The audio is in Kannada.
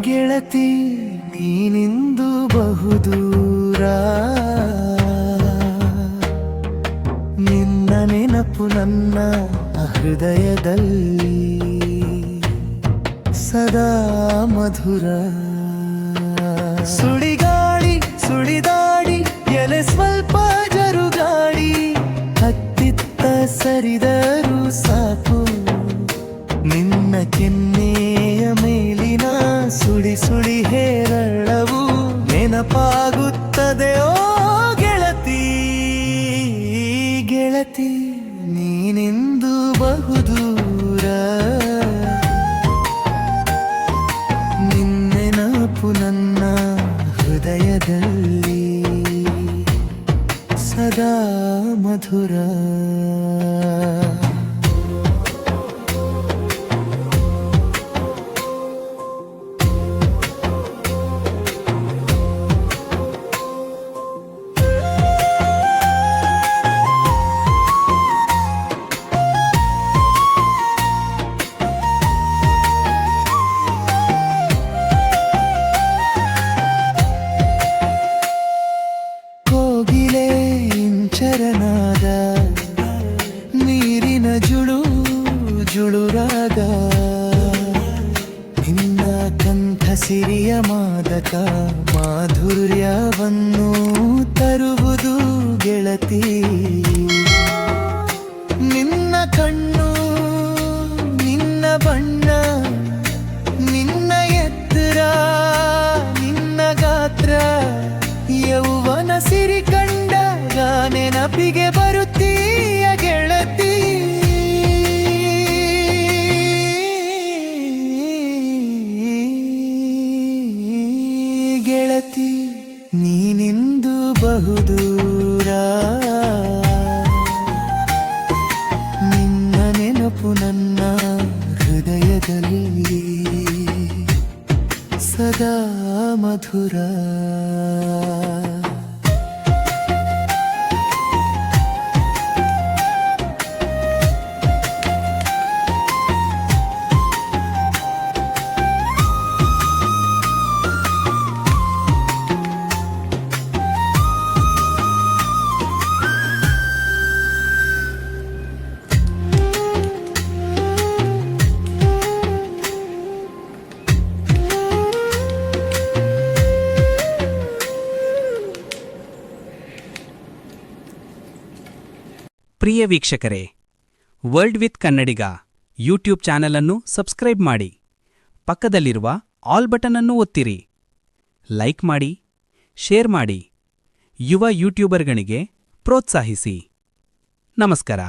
ಗೆಳತಿ, ನೀನಿಂದು ಬಹುದೂರ. ನಿನ್ನ ನೆನಪು ನನ್ನ ಹೃದಯದಲ್ಲಿ. ಸದಾ ಮಧುರ. ಸುಳಿಗಾಳಿ, ಸುಳಿದಾಡಿ, ಎಲೆ ಸ್ವಲ್ಪ ಜರುಗಾಡಿ. ಹತ್ತಿತ್ತ ಸರಿದರು ಸಾಕು. ನೆನಪಾಗುತ್ತದೆ ಓ ಗೆಳತಿ ಗೆಳತಿ ನೀನೆಂದು ಬಹುದೂರ. ನಿನ್ನೆನಪು ನನ್ನ ಹೃದಯದಲ್ಲಿ ಸದಾ ಮಧುರ. ಜುಳುರಾಗ ನಿನ್ನ ಕಂಠ ಸಿರಿಯ ಮಾದಕ ಮಾಧುರ್ಯವನ್ನು ತರುವುದು ಗೆಳತಿ. ನೀನಿಂದು ಬಹುದೂರ ನಿನ್ನ ನೆನಪು ನನ್ನ ಹೃದಯದಲ್ಲಿ ಸದಾ ಮಧುರ ಪ್ರಿಯ ವೀಕ್ಷಕರೇ, world with Kannadiga YouTube channel ಅನ್ನು ಸಬ್ಸ್ಕ್ರೈಬ್ ಮಾಡಿ, ಪಕ್ಕದಲ್ಲಿರುವ ಆಲ್ ಬಟನ್ ಅನ್ನು ಒತ್ತಿರಿ. ಲೈಕ್ ಮಾಡಿ, ಶೇರ್ ಮಾಡಿ, ಯುವ ಯೂಟ್ಯೂಬರ್ಗಳಿಗೆ ಪ್ರೋತ್ಸಾಹಿಸಿ. ನಮಸ್ಕಾರ.